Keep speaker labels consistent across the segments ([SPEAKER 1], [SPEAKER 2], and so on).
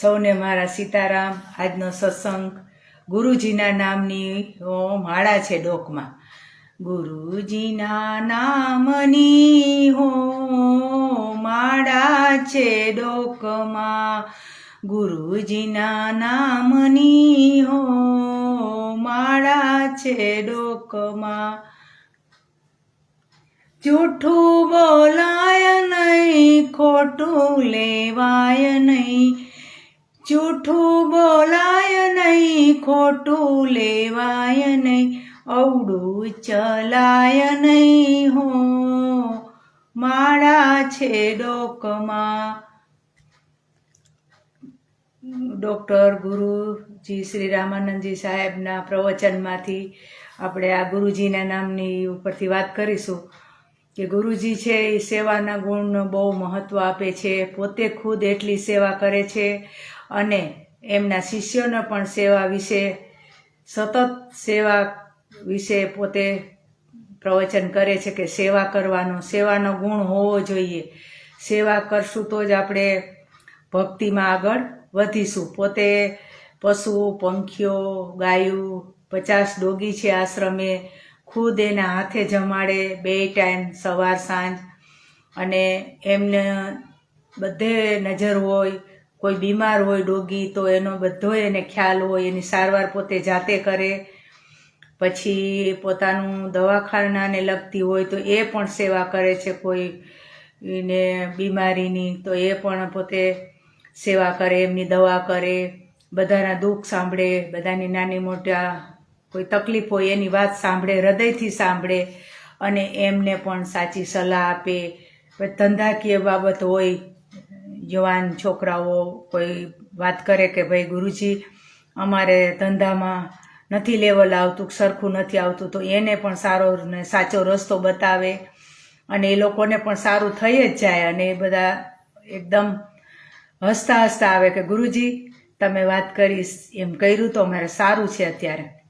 [SPEAKER 1] સૌને મારા સીતારામ, આજનો સત્સંગ ગુરુજીના નામની માળા છે ડોકમાં. ગુરુજીના નામની હો માળા છે ડોકમાં. ગુરુજીના નામની હો માળા છે ડોકમાં. જૂઠું બોલાય નહીં, ખોટું લેવાય નહીં. જૂઠું બોલાય નહીં, ખોટું લેવાય નહીં અવડું ચલાય નહીં હો. માળા છે ડોકમાં. ડૉક્ટર ગુરુજી શ્રી રામાનંદજી સાહેબના પ્રવચનમાંથી આપણે આ ગુરુજીના નામની ઉપરથી વાત કરીશું કે ગુરુજી છે એ સેવાના ગુણનો બહુ મહત્ત્વ આપે છે, પોતે ખુદ એટલી સેવા કરે છે અને એમના શિષ્યોને પણ સેવા વિશે, સતત સેવા વિશે પોતે પ્રવચન કરે છે કે સેવા કરવાનો, સેવાનો ગુણ હોવો જોઈએ. સેવા કરશું તો જ આપણે ભક્તિમાં આગળ વધીશું. પોતે પશુઓ પંખીઓ, ગાયું, પચાસ ડોગી છે આશ્રમે, ખુદ એના હાથે જમાડે બે ટાઈમ સવાર સાંજ. અને એમને બધે નજર હોય કોઈ બીમાર હોય ડોગી, તો એનો બધો એને ખ્યાલ હોય, એની સારવાર પોતે જાતે કરે. પછી પોતાનું દવાખાનાને લગતી હોય તો એ પણ સેવા કરે છે કોઈ ને બીમારીની, તો એ પણ પોતે સેવા કરે, એમની દવા કરે, બધાના દુઃખ સાંભળે, બધાની નાની મોટા કોઈ તકલીફ હોય એની વાત સાંભળે, હૃદયથી સાંભળે અને એમને પણ સાચી સલાહ આપે. ધંધાકીય બાબત હોય જવાન છોકરાઓ કોઈ વાત કરે કે ભાઈ ગુરુજી, અમારે ધંધામાં નથી લેવલ આવતું, સરખું નથી આવતું, તો એને પણ સારો ને સાચો રસ્તો બતાવે અને એ લોકોને પણ સારું થઈ જ જાય અને એ બધા એકદમ હસતા હસતા આવે કે ગુરુજી, તમે વાત કરી એમ કર્યું તો અમારે સારું છે અત્યારે.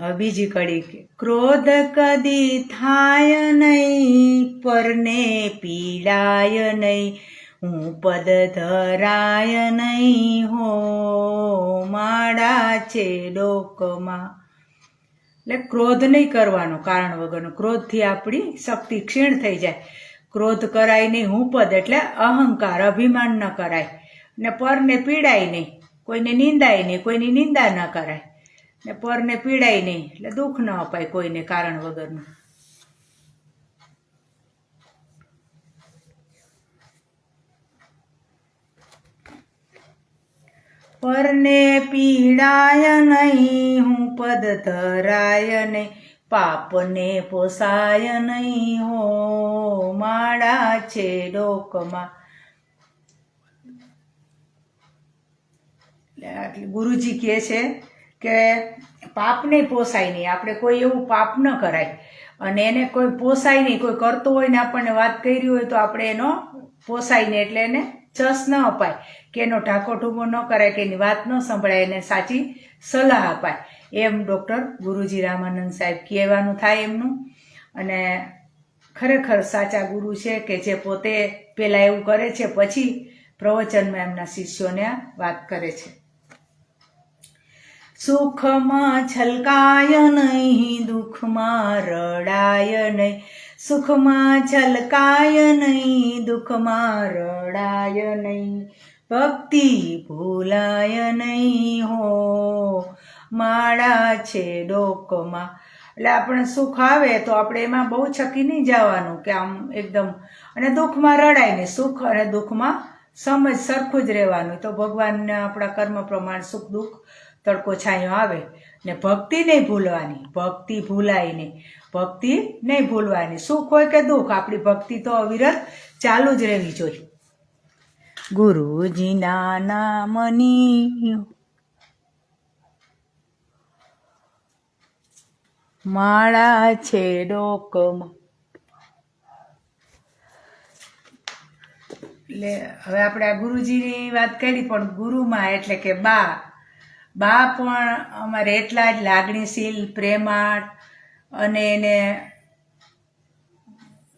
[SPEAKER 1] હવે બીજી કડી કે, ક્રોધ કદી થાય નહીં, પરને પીડાય નહીં, હું પદ ધરાય નહીં હો માડા છે ડોકમાં. એટલે ક્રોધ નહીં કરવાનો કારણ વગરનો, ક્રોધથી આપણી શક્તિ ક્ષીણ થઈ જાય. ક્રોધ કરાય નહીં, હું પદ, એટલે અહંકાર, અભિમાન ન કરાય. ને પરને પીડાય નહીં, કોઈને નિંદાય નહીં, કોઈની નિંદા ન કરાય. ને પરને પીડાય નહીં, એટલે દુઃખ ન અપાય કોઈને કારણ વગરનું. પરને પીડાય નહીં, હું પદ ધરાય નહીં, પાપને પોસાય નહીં, હો માળા છે ડોકમાં. એટલે ગુરુજી કહે છે કે પાપને પોસાય નહીં. આપણે કોઈ એવું પાપ ન કરાય. અને એને કોઈ પોસાય નહીં, કોઈ કરતો હોય ને આપણને વાત કરી હોય તો આપણે એનો પોસાય નહીં એટલે એને ચસ ન અપાય. કે એનો ઢાકો ઢૂબો ન કરાય, કે એની વાત ન સંભળાય, એને સાચી સલાહ અપાય. એમ ડૉક્ટર ગુરુજી રામાનંદ સાહેબ કહેવાનું થાય એમનું. અને ખરેખર સાચા ગુરુ છે કે જે પોતે પહેલાં એવું કરે છે, પછી પ્રવચનમાં એમના શિષ્યોને વાત કરે છે. સુખમાં છલકાય નહીં, દુઃખમાં રડાય નહીં. સુખમાં છલકાય નહીં, દુઃખમાં રડાય નહીં. ભક્તિ ભૂલાય નહીં હો. માળા છે ડોકમાં. એટલે આપણે સુખ આવે તો આપણે એમાં બહુ છકી નહીં જવાનું કે આમ એકદમ. અને દુઃખમાં રડાય નહીં, સુખ અને દુઃખમાં સમજ સરખું જ રહેવાનું. તો ભગવાનને આપણા કર્મ પ્રમાણે સુખ દુઃખ તડકો છાંયો આવે ને ભક્તિ નહીં ભૂલવાની, ભક્તિ ભૂલાય નહીં, ભક્તિ નહીં ભૂલવાની. સુખ હોય કે દુઃખ, આપણી ભક્તિ તો અવિરત ચાલુ જ રહેવી જોઈએ. ગુરુજીના નામની માળા છે ડોકમાં. એટલે હવે આપણે આ ગુરુજીની વાત કરી, પણ ગુરુમાં એટલે કે બા બા પણ અમારે એટલા જ લાગણીશીલ, પ્રેમાળ અને એને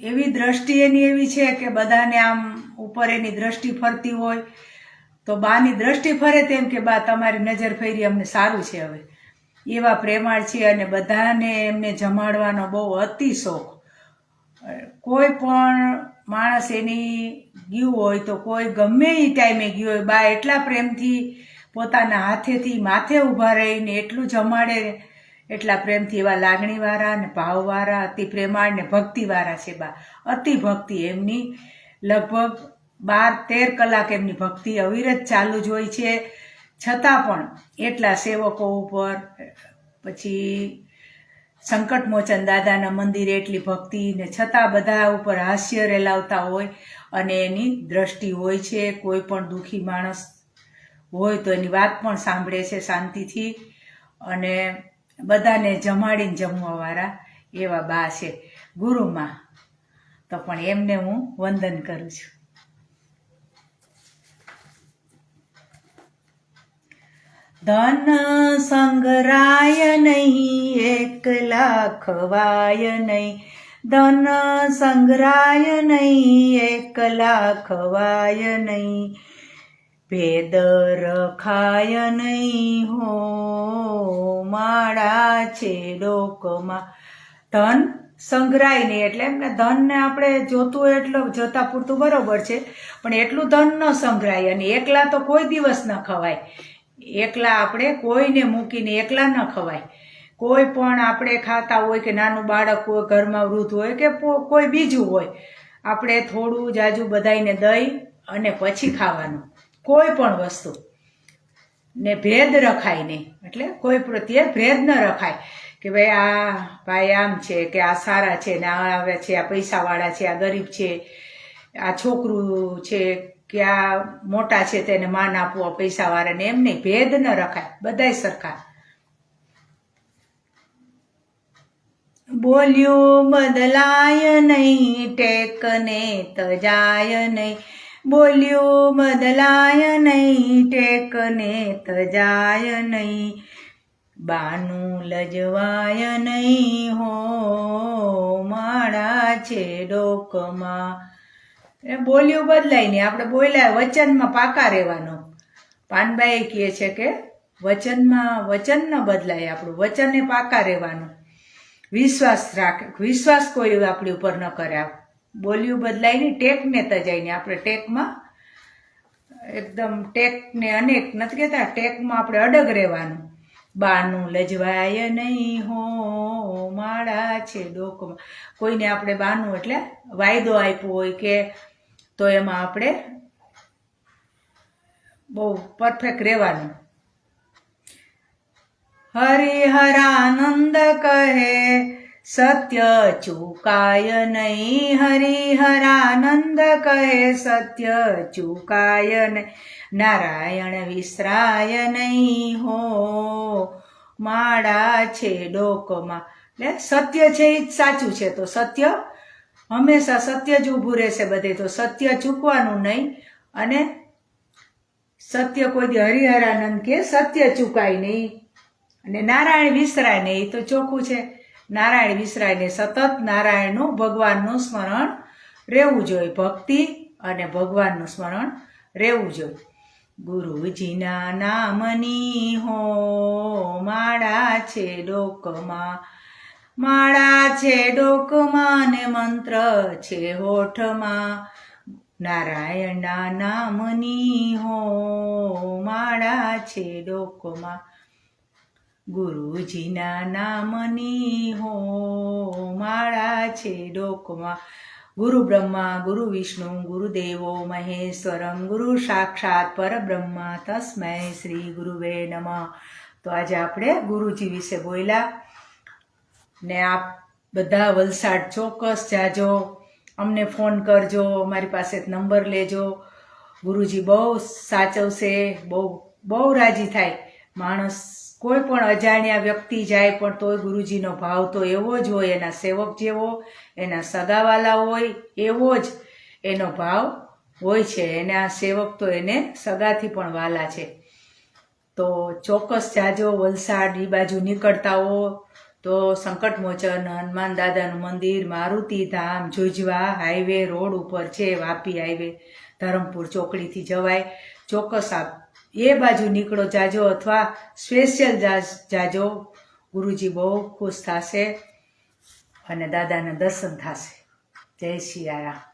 [SPEAKER 1] એવી દ્રષ્ટિ એની એવી છે કે બધાને આમ ઉપર એની દ્રષ્ટિ ફરતી હોય. તો બાની દ્રષ્ટિ ફરે તેમ કે બા તમારી નજર ફેરી અમને સારું છે હવે. એવા પ્રેમાળ છે અને બધાને એમને જમાડવાનો બહુ અતિ શોખ. કોઈ પણ માણસ એની ગયું હોય તો કોઈ ગમે એ ટાઈમે ગયું હોય, બા એટલા પ્રેમથી પોતાના હાથેથી માથે ઊભા રહીને એટલું જમાડે એટલા પ્રેમથી એવા લાગણીવાળા ને ભાવવાળા, અતિ પ્રેમાળ ને ભક્તિવાળા છે બા. અતિ ભક્તિ એમની. લગભગ બાર, તેર કલાક એમની ભક્તિ અવિરત ચાલુ જ હોય છે. છતાં પણ એટલા સેવકો ઉપર, પછી સંકટમોચન દાદાના મંદિરે એટલી ભક્તિ ને છતાં બધા ઉપર હાસ્ય રેલાવતા હોય અને એની દ્રષ્ટિ હોય છે. કોઈ પણ દુઃખી માણસ હોય તો એની વાત પણ સાંભળે છે શાંતિથી. અને બધાને જમાડીને જમવાવાળા એવા બા છે. ગુરુમાં. તો પણ એમને હું વંદન કરું છું. ધન સંગરાય નહીં એકલા ખવાય નહીં. ધન સંગરાય નહીં એકલા ખવાય નહીં. ભેદ રખાય નહીં હો. માળા છે ડોકમાં. ધન સંઘરાય નહીં એટલે એમને ધનને આપણે જોતું એટલું જોતા પૂરતું બરોબર છે. પણ એટલું ધન ન સંઘરાય અને એકલા તો કોઈ દિવસ ન ખવાય. એકલા આપણે કોઈને મૂકીને એકલા ન ખવાય. કોઈ પણ આપણે ખાતા હોય કે નાનું બાળક હોય, ઘરમાં વૃદ્ધ હોય કે કોઈ બીજું હોય, આપણે થોડું જાજુ બધાઈને દઈ અને પછી ખાવાનું. કોઈ પણ વસ્તુ ને ભેદ રખાય નહીં. એટલે કોઈ પ્રત્યે ભેદ ન રખાય કે ભાઈ આ ભાઈ આમ છે કે આ સારા છે ને આ આવે છે, આ પૈસાવાળા છે, આ ગરીબ છે, આ છોકરું છે કે આ મોટા છે તેને માન આપવું આ પૈસાવાળાને એમ નહીં. ભેદ ન રખાય. બધાય સરખા. બોલ્યું, બદલાય નહીં, ટેકને તજાય નહીં. બોલ્યું, બદલાય નહીં, ટેકને તજાય નહીં. બાનું લજવાય નહીં હો, માળા છે ડોકમાં. એ બોલ્યું બદલાય નહીં. આપણે બોલ્યા વચનમાં પાકા રહેવાનો. પાનબાઈ કહે છે કે, વચનમાં, વચન ન બદલાય આપણું. વચને પાકા રહેવાનું. વિશ્વાસ રાખે, વિશ્વાસ કોઈ આપણી ઉપર ન કરે બોલ્યું બદલાય નહીં ટેકને તજાય નહીં આપણે ટેકમાં એકદમ ટેકને અનેક, નથી કહેતા, ટેકમાં આપણે અડગ રહેવાનું. બાનું લજવાય નહીં હો, માળા છે ડોકમાં. કોઈને આપણે બાનું એટલે વાયદો આપ્યો હોય કે તો એમાં આપણે બહુ પરફેક્ટ રહેવાનું. હરિહરાનંદ કહે સત્ય ચૂકાય નહીં હરિહરાનંદ કહે સત્ય ચૂકાય નહીં નારાયણ વિસરાય નહીં હો માળા છે ડોકમાં એટલે સત્ય છે એ જ સાચું છે તો સત્ય, હંમેશા સત્ય જ ઊભું રહેશે બધે, તો સત્ય ચૂકવાનું નહીં. અને સત્ય કોઈ હરિહરાનંદ કે સત્ય ચૂકાય નહીં. અને નારાયણ વિસરાય નહીં તો ચોખ્ખું છે. નારાયણ વિસરાયને સતત નારાયણનું ભગવાનનું સ્મરણ રહેવું જોઈએ. ભક્તિ અને ભગવાનનું સ્મરણ રહેવું જોઈએ. ગુરુજીના નામની હો માળા છે ડોકમાં માળા છે ડોકમાં ને મંત્ર છે હોઠમાં. નારાયણના નામની હો માળા છે ડોકમાં ગુરુજીના નામની હો માળા છે ડોકમાં. ગુરુ બ્રહ્મા, ગુરુ વિષ્ણુ, ગુરુદેવો, મહેશ્વરમ, ગુરુ સાક્ષાત પરબ્રહ્મા તસ્મય શ્રી ગુરુવે નમ. તો આજે આપણે ગુરુજી વિશે બોલ્યા ને આપ બધા વલસાડ ચોક્કસ જાજો, અમને ફોન કરજો, અમારી પાસે નંબર લેજો. ગુરુજી બહુ સાચવશે, બહુ બહુ રાજી થાય. માણસ કોઈ પણ અજાણ્યા વ્યક્તિ જાય પણ તોય ગુરુજીનો ભાવ તો એવો જ હોય, એના સેવક જેવો, એના સગાવાલા હોય, એવો જ એનો ભાવ હોય છે. એના સેવક તો એને સગાથી પણ વાલા છે. તો ચોક્કસ જાજો, વલસાડ એ બાજુ નીકળતા હો. તો સંકટમોચન, હનુમાન દાદાનું મંદિર, મારુતિ ધામ, જોજવા હાઈવે રોડ ઉપર છે, વાપી હાઈવે, ધરમપુર ચોકડીથી જવાય. ચોક્કસ આપ એ બાજુ નીકળો જાજો અથવા સ્પેશિયલ જાજો. ગુરુજી બહુ ખુશ થશે અને દાદાના દર્શન થશે. જય સિયારામ